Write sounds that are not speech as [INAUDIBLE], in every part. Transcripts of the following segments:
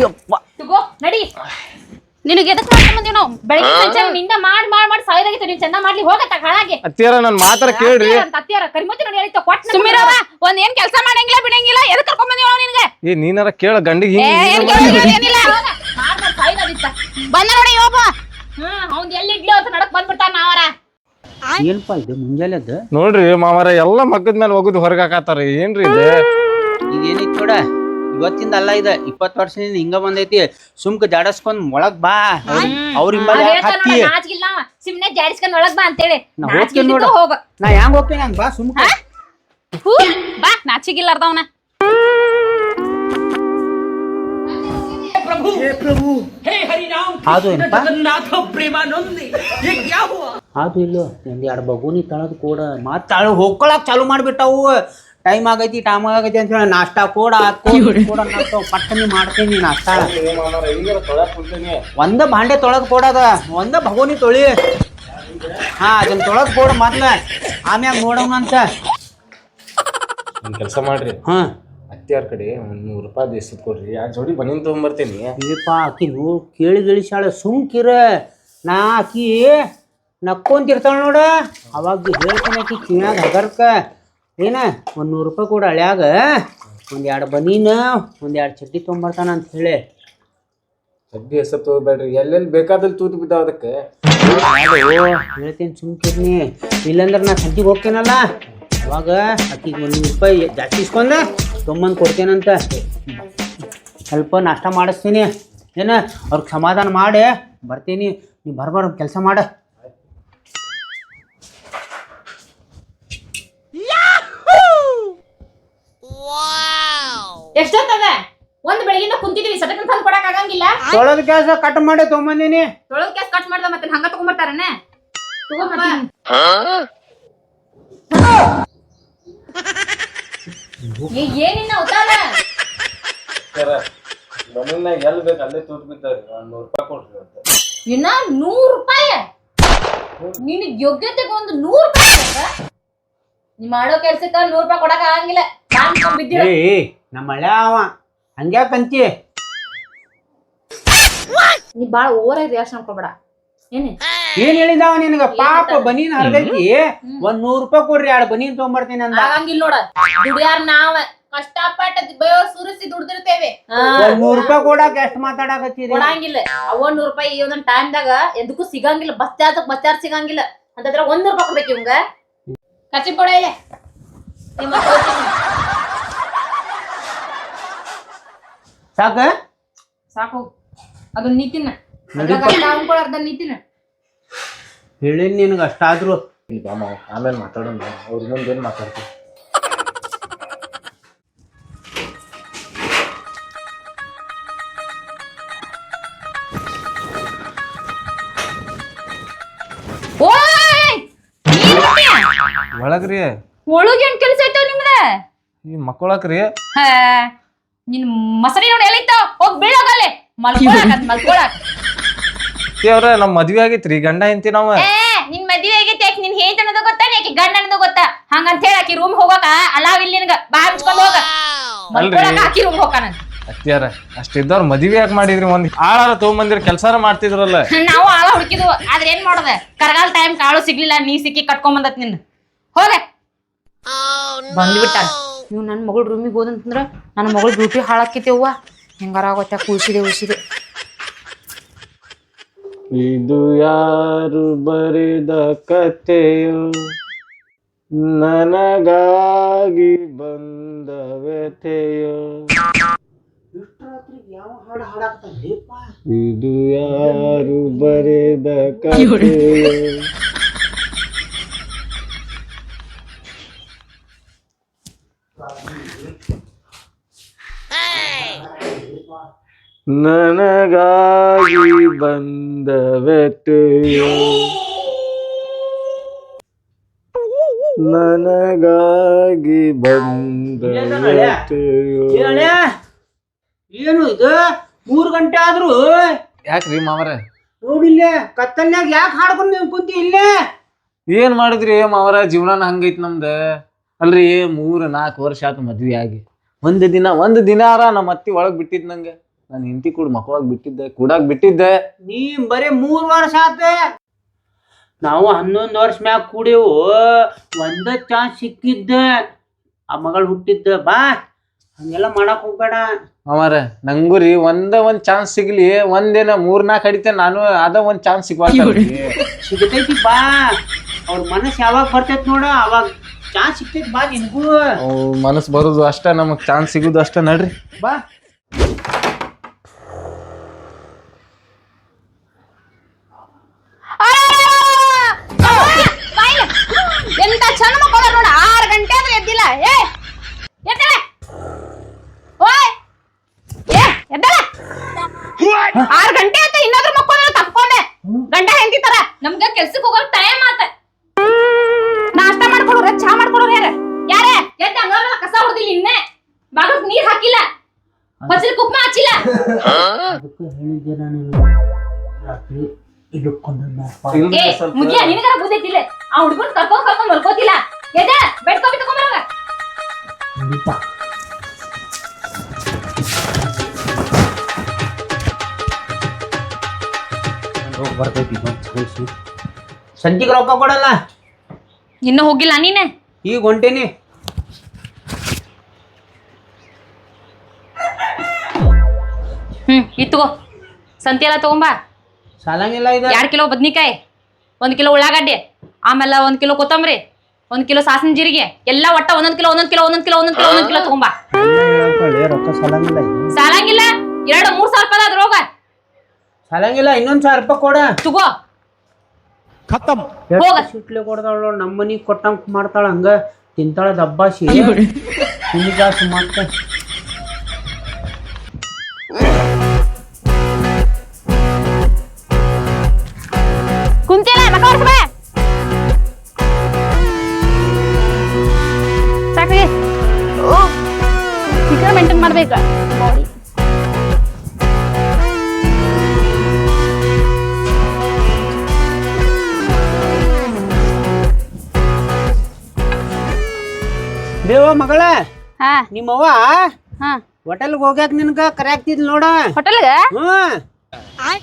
ಅಯ್ಯಪ್ಪ ತಗೋ ನಡಿ. ನಿನಗೆ ಎದಕ್ ಮಾಡ್ಕೊಂಡ್ ಬಂದೀವಿ ನಾವು? ಬೆಳಗ್ಗೆ ಸಂಜೆ ನಿಂದ ಮಾಡ್ ಮಾಡ್ ಮಾಡಿ ನೀನ್ ಚಂದ ಮಾಡ್ಲಿ ಹೋಗತ್ತ ಹಾಳಾಗಿ. ಅತ್ತಿಯರ ನನ್ ಮಾತ್ರ ಕೇಳ್ರಿ. ಅಂತ ಅತ್ತಿಯಾರ ಕರಿಮತಿ ನೋಡಿ ಹೇಳಿತ್ತ ಕೊಟ್ಟು ಸುಮಿರವ ಒಂದ್ ಏನ್ ಕೆಲಸ ಮಾಡಂಗಿಲ್ಲ ಬಿಡಂಗಿಲ್ಲ ಎದಕ್ಕೆ ಕರ್ಕೊಂಡ್ ಬಂದಿವ ನಿನಗೆ? ಏ ನೀನಾರ ಕೇಳ ಗಂಡಿಗೆ ಏ, ಏನ್ ಹಿಂಗ್ ಕೇಳೋದಿಲ್ಲ, ಏನಿಲ್ಲ. ಮಾಡ್ ಮಾಡ್ ಸಾಯ್ದಾಗಿತ್ತ. ಬಂದ ನೋಡಿ ಒಬ್ಬ ಹ್ಮ್ ಅವ್ನ್ ಎಲ್ಲಿ ಇಡ್ಲಿ ಅಂತ ನಡಕ್ ಬಂದ್ಬಿಡ್ತಾನ ಅವರ ಏನಪ್ಪ ಇದು ನೋಡ್ರಿ ಮಾವಾರ ಎಲ್ಲಾ ಮಕ್ಕದ ಮೇಲೆ ಹೋಗುದು ಹೊರಗಾಕತ್ತಾರ ಏನ್ರಿ ಇದು? ಇದೇನೈತಿ ನೋಡ? ಇವತ್ತಿಂದ ಅಲ್ಲ ಇದ ಇಪ್ಪತ್ತು ವರ್ಷದಿಂದ ಹಿಂಗ ಬಂದೈತಿ. ಸುಮ್ಕ ಜಾಡಸ್ಕೊಂಡ್ ಒಳಗ್ ಬಾ. ಅವ್ರ ಹಿಂಬಾಲ ಹತ್ತಿ? ನಾಚಿಗಿಲ್ಲ ನಾವ ಸುಮ್ನೆ ಜಾಡಿಸ್ಕೊಂಡ್ ಒಳಗ್ ಬಾ ಅಂತೇಳಿ. ನಾ ಹೋಗ್ತೀನಿ ನೋಡು. ಹೋಗ. ನಾ ಹೆಂಗ್ ಹೋಗ್ತೇನೆ ಹಂಗ ಬಾ ಸುಮ್ಕ. ಹೂ ಬಾ ನಾಚಿಗಿಲ್ಲಾರ್ದವನ ಅದು ಇಲ್ಲ ಅದು ಇಲ್ಲೋ ಒಂದ್ ಎರಡು ಬಗುನಿ ತಳದ್ ಕೂಡ ಮತ್ತೆ ತಾಳು ಹೋಗ್ಕೊಳಕ್ ಚಾಲು ಮಾಡ್ಬಿಟ್ಟವು. ಟೈಮ್ ಆಗೈತಿ ಟೈಮ್ ಆಗೈತಿ ಅಂತ ಹೇಳಿ ನಾಷ್ಟಾ ಕೂಡ ಅದ್ ಕೊಡ್. ಪಟ್ಟನಿ ಮಾಡ್ತೀನಿ ನಾಷ್ಟಾ. ಒಂದ ಭಾಂಡೆ ತೊಳೆದ್ ಕೊಡದ ಒಂದ ಭಗೋನಿ ತೊಳಿ. ಹಾ ಅದನ್ನ ತೊಳೆದ್ ಕೊಡ ಮೊದ್ಲ. ಆಮ್ಯಾಗ ನೋಡೋಣ ಅಂತ. ಕೆಲಸ ಮಾಡ್ರಿ. ಹಾ. ಅತ್ತಿಯಾರ ಕಡೆ ಒಂದ್ ನೂರು ರೂಪಾಯಿ ದೇಶದ್ ಕೊಡ್ರಿ. ಆ ಜೋಡಿ ಬನಿನ್ ತೊಗೊಂಬರ್ತೀನಿ. ಇಲ್ಲಪ್ಪ ಆಕಿ ನೋ ಕೇಳಿ ಗಳಿಸಾಳ ಸುಮ್ಕಿರ ನಾ ಆಕಿ ನಕ್ಕೊಂತಿರ್ತಾಳ ನೋಡ. ಅವಾಗ ಹೇಳ್ತೀನಿ ಆಕಿ ಕಿವ್ಯಾಗ ಹಗರ್ಕ. ಏನ ಒಂದ್ ನೂರು ರೂಪಾಯಿ ಕೂಡ ಹಳ್ಯಾಗ. ಒಂದ್ ಎರಡು ಬನೀನ ಒಂದ್ ಎರಡು ಚಡ್ಡಿ ತೊಗೊಂಬರ್ತಾನ ಅಂತ ಹೇಳಿ. ಚಡ್ಡಿ ಹೆಸರು ತಗೋಬೇಡ್ರಿ. ಎಲ್ಲೆಲ್ಲಿ ಬೇಕಾದಲ್ಲಿ ತೂತು ಬಿದ್ದಾವ ಅದಕ್ಕೆ. ಹೇಳ್ತೇನೆ ಸುಮ್ಕಿರ್ನಿ ಇಲ್ಲಂದ್ರೆ ನಾ ಸಂತಿಗೆ ಹೋಗ್ತೇನಲ್ಲ? ಅವಾಗ ಅಕ್ಕಿಗೆ ಒಂದು ನೂರು ರೂಪಾಯಿ ಜಾಸ್ತಿ ಇಸ್ಕೊಂಡ ತೊಂಬಂದು ಕೊಡ್ತೇನಂತ. ಸ್ವಲ್ಪ ನಾಷ್ಟ ಮಾಡಿಸ್ತೀನಿ. ಏನ? ಅವ್ರಿಗೆ ಸಮಾಧಾನ ಮಾಡಿ. ಬರ್ತೀನಿ. ನೀವು ಬರ್ಬಾರ ಕೆಲಸ ಮಾಡ. ತೊಳೆದ ಕೆಲಸ ಕಟ್ ಮಾಡಿ ತಗೊಂಬಂದಿನಿ. ತೊಳದ್ ಕ್ಯಾಸ ಕಟ್ ಮಾಡ್ದ ಮತ್ತೆ ಹಂಗ ತಗೊಂಡ್ಬರ್ತಾರನೆ ಏನಿನ್ನ ಉತ್ತಾರ ಬನಿನ್ನಾಗ ಎಲ್ಲಿ ಬೇಕು ಅಲ್ಲೇ ತೂತು ಬಿದ್ದಾವ್ರಿ. ಒಂದ್ ನೂರ್ ರೂಪಾಯಿ ಕೊಡ್ರಿ ಅಂತ. ಇನ್ನ ನೂರ್ ರೂಪಾಯಿ? ನಿನ್ ಯೋಗ್ಯತೆಗೆ ಒಂದು ನೂರ್ ರೂಪಾಯಿ ಬೇಕಾ? ನೀ ಮಾಡೋ ಕೆಲ್ಸಕ್ಕ ನೂರು ರೂಪಾಯಿ ಕೊಡಕ್ ಆಗಂಗಿಲ್ಲ. ನಾನ್ ಬಿದ್ದಿರ ಏ ನಮ್ಮ ಅವ. ಹಂಗ್ಯಾಕಂತಿ? ನೀ ಬಾಳ ಓವರ್ ಆಗಿ ರಿಯಾಕ್ಷನ್ ಅನ್ಕೊಬೇಡ ಏನೇ ಏನ್ ಹೇಳಿದಾವ ನಿನಗ? ಪಾಪ ಬನೀನ್ ಹರಿದೈತಿ. ಒಂದ್ ನೂರ್ ರೂಪಾಯಿ ಕೊಡ್ರಿ ಎರಡು ಬನೀನ್ ತಗೊಂಬರ್ತೀನಿ ಅಂತ ಆಗಂಗಿಲ್ಲ ನೋಡ. ದುಡಿಯಾರ್ ನಾವ. ಕಷ್ಟಪಟ್ಟ ಬೇವ್ ಸುರಿಸಿ ದುಡ್ದಿರ್ತೇವೆ. ಒಂದ್ ನೂರ್ ರೂಪಾಯಿ ಕೊಡಾಕ ಎಷ್ಟ್ ಮಾತಾಡಕತ್ತೀರಿ? ಕೊಡಂಗಿಲ್ಲ. ಅವ ನೂರ್ ರೂಪಾಯಿ ಈ ಒಂದೊಂದ್ ಟೈಮ್ದಾಗ ಎದಕ್ಕೂ ಸಿಗಂಗಿಲ್ಲ. ಬಸ್ ಚಾರ್ಜ್ ಬಸ್ ಚಾರ್ಜ್ ಸಿಗಂಗಿಲ್ಲ. ಅಂತಂದ್ರ ಒಂದ್ ನೂರ್ ರೂಪಾಯಿ ಕೊಡ್ಬೇಕು ಇವಂಗ. ಕಸಿ ಕೊಡ ಇಲ್ಲ ಸಾಕ? ಸಾಕು. ಅದನ್ನ ನೀತಿನ. ಅರ್ಧ ನೀತಿನ. ಹೇಳಿನ್ ನಿನಗ ಅಷ್ಟಾದ್ರು. ಬಾ ಆಮೇಲೆ ಮಾತಾಡೋಣ ಅವ್ರ ಮುಂದೆ ಏನ್ ಮಾತಾಡ್ತೀವಿ ಓಯ್! ನೀನ್ ಬರ್ತೀಯ? ಒಳಗ್ರಿ. ಒಳಗ್ ಏನ್ ಕೆಲ್ಸ ಐತೋ ನಿಮ್ದ? ಈ ಮಕ್ಕಳಕ್ರಿ. ಹಾ ನಿನ್ ಮಸರಿ ನೋಡಿ ಎಲ್ಲೈತ ಹೋಗ್ ಬೀಳೋಗಲ್ಲಿ ಮಲ್ಕೊಳಕ್ [LAUGHS] ಮಲ್ಕೊಳಕ್. ಅವ್ರ ನಮ್ ಮದ್ವೆ ಆಗೈತ್ರಿ ಗಂಡ ಹೆಂಡತಿ ನಾವ? ಏ ನಿನ್ ಮದ್ವೆ ಆಗೈತೆ ಯಾಕೆ ನಿನ್ ಹೇಂತ ಅನ್ನೋದು ಗೊತ್ತಾ ಯಾಕೆ ಗಂಡ ಅನ್ನೋದು ಗೊತ್ತಾ? ಹಂಗಂತ ಹೇಳಿ ಆಕಿ ರೂಮ್ ಹೋಗಾಕ ಅಲಾವ್ ಇಲ್ಲಿ ನಿನಗ. ಬಾ ಹಂಚ್ಕೊಂಡ್ ಹೋಗ. ಮಲ್ಕೊಳಕ್ ಆಕಿ ರೂಮ್ ಹೋಗಾನ ಅತ್ತಿಯಾರ ಅಷ್ಟಿದ್ದವ್ರ ಮದ್ವೆ ಯಾಕೆ ಮಾಡಿದ್ರಿ ಒಂದ್ ಆಳಾರ ತಗೊಂಬಂದಿರ ಕೆಲ್ಸಾರ ಮಾಡ್ತಿದ್ರಲ್ಲ? [LAUGHS] ನಾವು ಆಳ ಹುಡುಕಿದ್ವು ಆದ್ರೆ ಏನ್ ಮಾಡೋದ? ಕರಗಾಲ ಟೈಮ್ ಕಾಳು ಸಿಗ್ಲಿಲ್ಲ ನೀ ಸಿಕ್ಕಿ ಕಟ್ಕೊಂಡ್ ಬಂದತ್ ನಿನ್ ಹೋಗ. ಬಂದ್ಬಿಟ್ಟ ನೀವು ನನ್ನ ಮಗಳ ರೂಮಿಗೆ ಹೋದಂತಂದ್ರ ನನ್ನ ಮಗಳು ಬ್ಯೂಟಿ ಹಾಳಾಕೈತೆವ್ವ ಹೆಂಗಾರ ಆಗೋತ್ತ ಉಸಿದೆ ಇದು ಯಾರು ಬರೆದ ಕಥೆಯು ನನಗಾಗಿ ಬಂದ ವ್ಯಥೆಯೋ? ಇದು ಯಾರು ಬರೆದ ಕಥೆಯೋ? ನನಗಾಗಿ ಬಂದ ವ್ಯಥೆಯೋ ನನಗಾಗಿ ಬಂದ ವ್ಯಥೆಯೋ ಏನು ಇದು? ಮೂರ್ ಗಂಟೆ ಆದ್ರು? ಯಾಕ್ರಿ ಮಾವರ? ನೋಡಿಲ್ಲ ಕತ್ತಲ್ನಾಗ ಯಾಕೆ ಹಾಡ್ಕೊಂಡು ನೀವು ಕುಂತಿ ಇಲ್ಲೇ? ಏನ್ ಮಾಡಿದ್ರಿ ಮಾವರ? ಜೀವನ ಹಂಗೈತ್ ನಮ್ದ. ಅಲ್ರಿ ಮೂರ್ ನಾಲ್ಕು ವರ್ಷ ಆತು ಮದ್ವೆ ಆಗಿ ಒಂದ್ ದಿನ ಒಂದ್ ದಿನಾರ ನಮ್ಮ ಅತ್ತಿ ಒಳಗ್ ಬಿಟ್ಟಿದ್ ನಂಗೆ. ನಾನು ಹೆಂಡತಿ ಕೂಡ ಮಕ್ಕಳಾಗಿ ಬಿಟ್ಟಿದ್ದೆ ಕೂಡಾಕ್ ಬಿಟ್ಟಿದ್ದೆ. ನೀ ಬರೀ ಮೂರ್ ವರ್ಷ ಆತ ನಾವು ಹನ್ನೊಂದು ವರ್ಷ ಮ್ಯಾಗ ಕೂಡಿವು ಒಂದ ಚಾನ್ಸ್ ಸಿಕ್ಕಿದ್ದ. ಆ ಮಗಳು ಹುಟ್ಟಿದ್ದ ಬಾ. ಹಂಗೆಲ್ಲ ಮಾಡಕ್ ಹೋಗ್ಬೇಡ. ಅವರ ನಂಗೂ ರೀ ಒಂದ ಒಂದ್ ಚಾನ್ಸ್ ಸಿಗ್ಲಿ. ಒಂದೇನ ಮೂರ್ ನಾಲ್ಕು ಹಡಿತೆ ನಾನು ಅದ ಒಂದ್ ಚಾನ್ಸ್ ಸಿಗ್ಬಾರ್ದು ಸಿಗತೈತಿ ಬಾ. ಅವ್ರ ಮನಸ್ಸು ಯಾವಾಗ ಬರ್ತೈತಿ ನೋಡ ಅವಾಗ ಚಾನ್ಸ್ ಸಿಗ್ತೈತಿ ಬಾ ನಿನ್ಗೂ. ಮನಸ್ ಬರೋದು ಅಷ್ಟ ನಮಗ್ ಚಾನ್ಸ್ ಸಿಗುದು ಅಷ್ಟ ನಡ್ರಿ. ಬಾ ಎಂತ ಚಂದ ಮಕ್ಕಳ ನೋಡ ಆರು ಗಂಟೆ ಆದ್ರೆ ಎದ್ದಿಲ್ಲ ಏ ಎದ್ದಳ ಓಯ್ ಏ ಎದ್ದಳ ಆರು ಗಂಟೆ ಆಯ್ತು ಇನ್ನಾದ್ರೂ ಮಕ್ಕಳ ತಪ್ಕೊಂಡೆ ಗಂಡ ಹೆಂಡತಿ ತರ ನಮ್ಗ ಕೆಲ್ಸಕ್ ಹೋಗೋ ಟೈಮ್ ಆತ. ನಾಷ್ಟ ಮಾಡ್ಕೊಡೋರ ಚಾ ಮಾಡ್ಕೊಡೋರ ಯಾರ? ಯಾರ? ಎದ್ದ ಅಂಗಳ ಕಸ ಹೊಡೆದಿಲ್ಲ ಇನ್ನೆ. ಬಾಗಲ್ಕ್ ನೀರ್ ಹಾಕಿಲ್ಲ. ಹೊಸಲ್ ಕುಕ್ಮ ಹಚ್ಚಿಲ್ಲ. ಅದಕ್ಕೆ ಹೇಳಿದ್ದೆ ನಾನು ರಾತ್ರಿ ಏ ಮುಗಿಯ ನಿನಗರ ಬುದ್ಧಿ ಐತಿಲ್ಲ ಆ ಹುಡ್ಗನ್ ಕರ್ಕೊಂಡ್ ಕರ್ಕೊಂಡ್ ಮಲ್ಕೋತಿಲ್ಲ. ಎದ್ದ ಬೆಡ್ ಕಾಪಿ ತಗೊಂಬರೋಗ ಬರ್ತೈತಿ ಸಂತಿಗೆ ರೊಕ್ಕ ಕೊಡಲ್ಲ? ಇನ್ನೂ ಹೋಗಿಲ್ಲ ನೀನೆ? ಈಗ ಹೊಂಟೇನಿ. ಹ್ಮ್ ಇತ್ತುಗೋ ಸಂತಿ ಎಲ್ಲ ತಗೊಂಬಾ. ಸಾಲಂಗಿಲ್ಲ ಇದು. ಎರಡು ಕಿಲೋ ಬದ್ನಿಕಾಯಿ ಒಂದು ಕಿಲೋ ಉಳ್ಳಾಗಡ್ಡಿ ಆಮೇಲೆ ಒಂದು ಕಿಲೋ ಕೊತ್ತಂಬರಿ ಒಂದು ಕಿಲೋ ಸಾಸಿನ ಜೀರಿಗೆ ಎಲ್ಲ ಒಟ್ಟ ಒಂದೊಂದು ಕಿಲೋ ಒಂದೊಂದು ಕಿಲೋ ಒಂದೊಂದು ಕಿಲೋ ಒಂದೊಂದು ಕಿಲೋ ಒಂದೊಂದ್ ಕಿಲೋ ತಗೊಂಬಾ. ರೊಕ್ಕ. ಸಾಲಂಗಿಲ್ಲ ಎರಡು ಮೂರು ಸಾವಿರ ರೂಪಾಯಿ ಅದ್ರೋಗ ಸಾಲಂಗಿಲ್ಲ ಇನ್ನೊಂದ್ ಸಾವಿರ ರೂಪಾಯಿ ಕೊಡ. ತಗೋ. ಹೋಗ. ಸಿಟ್ಲೆ ಕೊಡ್ತಾಳ ನಮ್ಮ ಮನಿಗ್ ಕೊಟ್ಟಂಗ್ ಮಾಡ್ತಾಳ ಹಂಗ. ತಿಂತಾಳ ದಬ್ಬಾಸಿ ನಿನಗಾಸು ಮತ್ತ ಕುಂತಿಲ್ಲ ಮಕ ಸಾಕ್ರಿ ಫಿಕರ್ ಮೇಂಟೈನ್ ಮಾಡ್ಬೇಕ. ದೇವ ಮಗಳ ಹಾ. ನಿಮ್ಮವ್ವ? ಹಾ. ಹೋಟೆಲ್ಗೆ ಹೋಗ್ಯಾಕ ನಿನ್ಗ ಕರ್ಯಾಕ್ತಿದ್ ನೋಡ. ಹೋಟೆಲ್ಗ? ಹ್ಮ್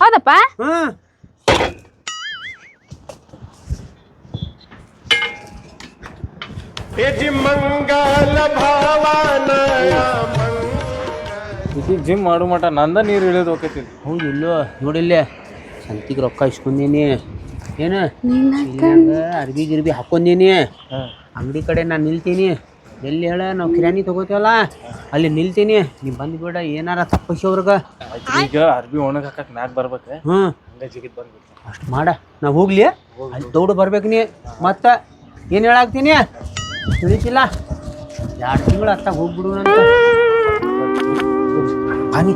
ಹೌದಪ್ಪ. ಹ್ಮ್ ಇದು ಜಿಮ್ ಮಾಡು ಮಟ ನಂದ ನೀರು ಇಳಿಯೋದು ಹೋಗೈತಿ ಹೌದು ಇಲ್ಲೋ ನೋಡಿಲ್ಲೇ ಸಂತಿಗೆ ರೊಕ್ಕ ಇಸ್ಕೊಂಡೀನಿ ಏನು? ಅರ್ಬಿ ಗಿರ್ಬಿ ಹಾಕೊಂಡೀನಿ ಅಂಗಡಿ ಕಡೆ ನಾನು ನಿಲ್ತೀನಿ. ಎಲ್ಲಿ ಹೇಳ? ನಾವು ಕಿರಾಣಿ ತಗೋತೀವಲ್ಲ? ಅಲ್ಲಿ ನಿಲ್ತೀನಿ. ನೀ ಬಂದ್ಬಿಡ ಏನಾರ ತಪ್ಪಿಸಿ ಅವ್ರಿಗೆ. ಈಗ ಅರ್ಬಿ ಒಣಗಾಕ ಹಾಕಕ್ ಮ್ಯಾಗ ಬರ್ಬೇಕು? ಹ್ಞೂ ಹಂಗ ಜಿಗಿದ್ ಬಂದ್ಬಿಡ್ತ. ಅಷ್ಟು ಮಾಡ. ನಾ ಹೋಗ್ಲಿ. ಅಲ್ಲಿ ದೌಡು ಬರ್ಬೇಕು ನೀ. ಮತ್ತೆ ಏನು ಹೇಳಾಕ್ತೀನಿ? ತಿಳಿತಿಲ್ಲ. ಎರಡು ತಿಂಗಳು ಅತ್ತ ಹೋಗ್ಬಿಡು ಅಂತ. ಬನ್ನಿ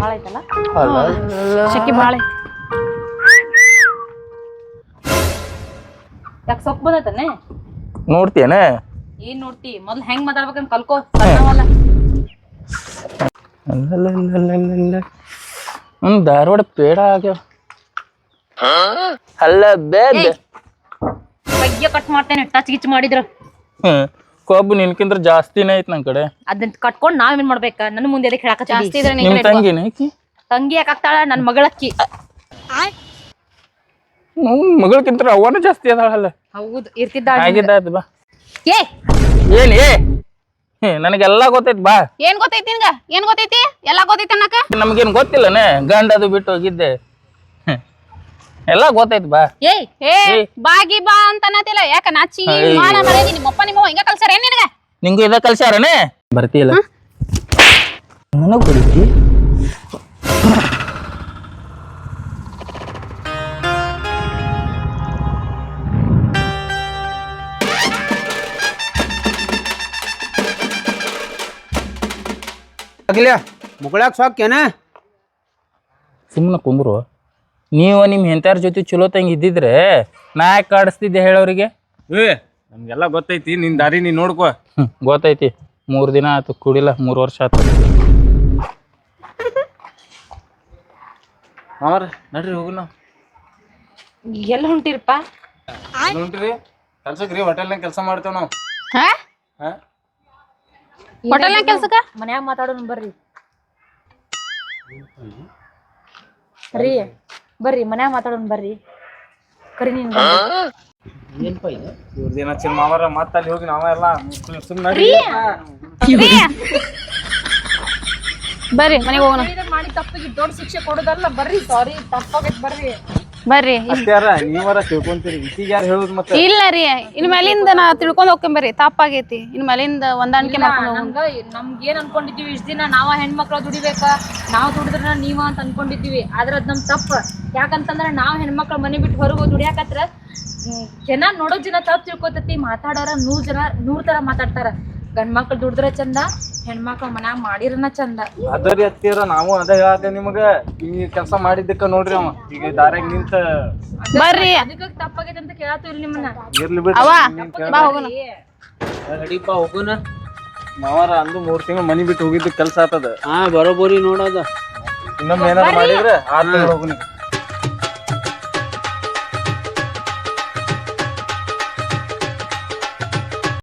ಭಾಳ ಐತಲ್ಲ? ಶಕ್ಕಿ ಭಾಳ ಐತಿ ಯಾಕೆ ಸೊಪ್ಪು ಬಂದೈತನೆ ನೋಡ್ತೀಯನ? ಏನ್ ನೋಡ್ತಿ? ಮೊದ್ಲು ಹೆಂಗ್ ಮಾತಾಡ್ಬೇಕಂತ ಕಲ್ಕೋ ಸಣ್ಣವಲ್ಲ. ಹ್ಮ್ ಧಾರವಾಡ ಪೇಡ ಆಗ್ಯಾವ. ಅಲ್ಲ ಬೇಬ್ ಬಗ್ಗೆ ಕಟ್ ಮಾಡ್ತೇನೆ ಟಚ್ ಗಿಚ್ ಮಾಡಿದ್ರ. ಕೊಬ್ಬು ನಿನ್ಕಿಂತ ಜಾಸ್ತಿನೇ ಐತ್ ನನ್ ಕಡೆ. ಅದನ್ನ ಕಟ್ಕೊಂಡ್ ನಾವೇನ್ ಮಾಡ್ಬೇಕ? ನನ್ ಮುಂದೆ ಅದಕ್ಕೆ ಹೇಳಕ ಜಾಸ್ತಿ ಇದ್ರೆ ನಿಮ್ ತಂಗಿನ ತಂಗಿ ಯಾಕಾಗ್ತಾಳ ನನ್ ಮಗಳಕ್ಕಿ ನಮ್ ಮಗಳಕ್ಕಿಂತ ಅವನ ಜಾಸ್ತಿ ಅದಾಳಲ್ಲ. ಹೌದು ಇರ್ತಿದ್ದಾಳ ಬಾ. ಏ! ಏನ್ ಏ! ಹೇ, ನನಗೆಲ್ಲ ಗೊತ್ತೈತ್ ಬಾ. ಏನ್ ಗೊತ್ತೈತಿ ನಿನ್ಗ? ಏನ್ ಗೊತ್ತೈತಿ? ಎಲ್ಲಾ ಗೊತ್ತೈತಿ ಅನ್ನಕ? ನಮ್ಗೇನ್ ಗೊತ್ತಿಲ್ಲನೆ? ಗಂಡ ಅದು ಬಿಟ್ಟು ಹೋಗಿದ್ದೆ. ಎಲ್ಲ ಗೊತ್ತಾಯ್ತು ಬಾ. ಏಯ್ ಏ ಬಾಗಿ ಬಾ ಅಂತ ಅನ್ನತಿಲ್ಲ. ಯಾಕ ನಾಚಿ ಮಾಡ ಮರೆದಿ ನಿಮ್ಮಪ್ಪ ನಿಮ್ಮ ಹಿಂಗ ಕಲ್ಸಾರ ಏನ್ ನಿನಗ? ನಿಂಗೂ ಇದ ಕಲ್ಸ್ಯಾರನೆ? ಬರ್ತೀಯಲ್ಲ. ನನಗ್ ಹೊಡಿತಿ ಅಗಲ್ಯ ಮುಗುಳಾಗ ಸಾಕೇನ ಸುಮ್ಮನೆ ಕುಂದ್ರು. ನೀವು ನಿಮ್ಮ ಹೆಂತಾರ ಜೊತೆ ಚಲೋ ತಂಗ ಇದ್ದಿದ್ರೆ ನಾ ಯಾಕೆ ಕಾಡಿಸ್ತಿದ್ದೆ ಹೇಳೋರಿಗೆ? ಏ ನಮ್ಗೆಲ್ಲ ಗೊತ್ತೈತಿ ನಿನ್ ದಾರಿ ನೀನ್ ನೋಡ್ಕೋ. ಹ್ಞೂ ಗೊತ್ತೈತಿ. ಮೂರು ದಿನ ಆಯ್ತು ಕುಡಿಲ್ಲ ಮೂರು ವರ್ಷ ಆಯ್ತು ಮಾವಾರ ನಡ್ರಿ ಹೋಗ ಎಲ್ಲ ಎಲ್ಲಿ ಹೊಂಟಿರಪ್ಪ? ನೋಡ್ರಿ ಕೆಲ್ಸಕ್ಕೆ ರೀ ಹೋಟೆಲ್ನಾಗ ಕೆಲಸ ಮಾಡ್ತೇವ್ ನಾವು. ಹಾ? ಹಾ? ಹೋಟೆಲ್ನಾಗ ಕೆಲ್ಸಕ್ಕ? ಮನ್ಯಾಗ ಮಾತಾಡೋಣ ಬರ್ರಿ. ರೀ. ಬರ್ರಿ ಮನ್ಯಾಗ ಮಾತಾಡೋಣ ಬರ್ರಿ. ಕರಿ ನೀನ್ ಏನಪ್ಪ ಇದು? ಇವ್ರದ್ದು ಚಿನ್ನ ಮಾವಾರ ಮತ್ತೆ ಅಲ್ಲಿ ಹೋಗಿ ನಾವೆಲ್ಲ ಸುಮ್ಮನೆ ನಡ್ರಿ ಬರ್ರಿ ಮನೆಗೆ ಹೋಗೋಣ. ಮಾಡಿ ತಪ್ಪಿಗೆ ದೊಡ್ಡ ಶಿಕ್ಷೆ ಕೊಡೋದಲ್ಲ ಬರ್ರಿ ಸಾರಿ ತಪ್ಪಾಗೈತೆ ಬರ್ರಿ. ಬರ್ರಿ. ಅಷ್ಟ್ಯಾರ ನೀವಾರ ತಿಳ್ಕೊಂತೀರಿ. ಈಕಿಗೆ ಯಾರು ಹೇಳುದು ಮತ್ತೆ? ಇಲ್ಲ ರೀ. ಇನ್ ಮೇಲಿಂದ ನಾ ತಿಳ್ಕೊಂಡ್ ಹೋಗ್ಕೊಂಡ್ ಬರ್ರಿ. ತಪ್ಪಾಗೈತಿ. ಇನ್ ಮೇಲಿಂದ ಹೊಂದಾಣಿಕೆ ಮಾಡ್ಕೊಂಡು ಹೋಗೋಣ. ನಮ್ಗ ನಮ್ಗ ಏನ್ ಅನ್ಕೊಂಡಿದೀವಿ ಇಷ್ಟ ದಿನ ನಾವ ಹೆಣ್ಮಕ್ಳ ದುಡಿಬೇಕ? ನಾವ್ ದುಡಿದ್ರ ನೀವ ಅಂತ ಅನ್ಕೊಂಡಿದೀವಿ ಆದ್ರ ಅದ್ ನಮ್ ತಪ್ಪ. ಯಾಕಂತಂದ್ರ ನಾವ್ ಹೆಣ್ಮಕ್ಳ ಮನೆ ಬಿಟ್ಟು ಹೊರಗೆ ದುಡಿಯಾಕತ್ರ ಹ್ಮ್, ಜನ ನೋಡೋ ಜನ ತಪ್ಪ ತಿಳ್ಕೊತತಿ. ಮಾತಾಡೋರ ನೂರ್ ಜನ ನೂರ್ ತರ ಮಾತಾಡ್ತಾರ. ಗಂಡ್ ಮಕ್ಳು ದುಡಿದ್ರ ಚಂದ ಹೆಣ್ಮಕ್ಳ ಮನ್ಯಾಗ ಮಾಡಿರನ ಚಂದ. ಅದರಿ ಹತ್ತಿರ ನಾವು ಅದ ಹೇಳತ್ತೆ ನಿಮಗ. ಈ ಕೆಲಸ ಮಾಡಿದ್ದಕ್ಕ ನೋಡ್ರಿ ಅವ. ಈಗ ದಾರ್ಯಾಗ ನಿಂತ ಬರ್ರಿ. ಅದಕ್ಕ ತಪ್ಪಾಗೈತೆ ಅಂತ ಕೇಳತ್ತೀವ್ರಿ ನಿಮ್ಮನ್ನ. ಇರ್ಲಿ ಬಿಡ್ರಿ ಅವ್ವ ನೀನ್ ಕೇಳ್- ಬಾ ಹೋಗೋಣ ನಡಿಪ ಹೋಗುನ. ಮಾವಾರ ಅಂದು ಮೂರ್ ತಿಂಗಳು ಮನಿ ಬಿಟ್ಟು ಹೋಗಿದ್ದು ಕೆಲಸ ಆತದ. ಹಾ ಬರೋಬ್ಬರಿ ನೋಡೋದ. ಇನ್ನೊಮ್ಮೆ ಏನಾರ ಮಾಡಿದ್ರೆ ಆತ ಹೋಗುನಿ